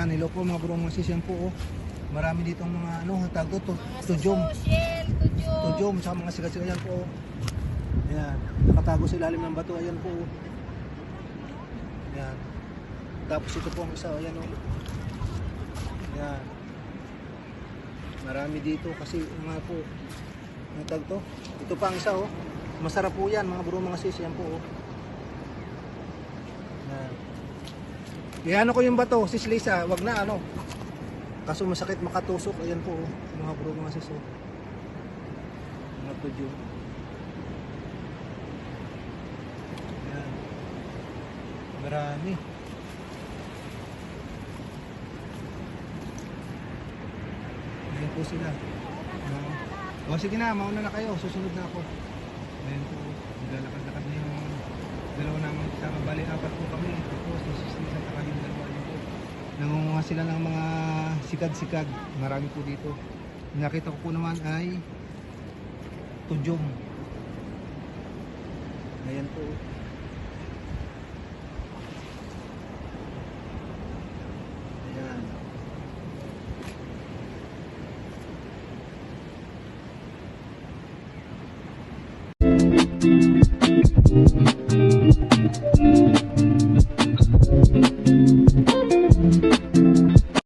Hello po mga bro mga sis, yan po oh. Marami dito mga ano, tag to, to, Mga tujom. tujom. Sa mga sigat-sigat yan po oh. Ayan, nakatago sa ilalim ng bato, ayan po oh. Ayan. Tapos ito po ang isa, ayan oh. Ayan. Marami dito kasi mga po, ang tag to. Ito pa ang isa oh. Masarap po yan mga bro mga sis, yan po oh. Ayan. Iano ko yung bato, sis Lisa, wag na ano. Kaso masakit makatusok, ayan po oh. Mga bro mga sis oh. Mga tudyo. Ayan. Marami. Ayan po sila. O sige na, mauna na kayo. Susunod na ako. Ayan po. Maglalakad-lakad na yung dalawa naman kasama. Bali, apat po kami. Tapos, nasusunod sa taka yung dalawa. Ayan po. Nangunguha sila ng mga sikad-sikad. Marami po dito. Nakita ko po naman ay tujong. Ayan po.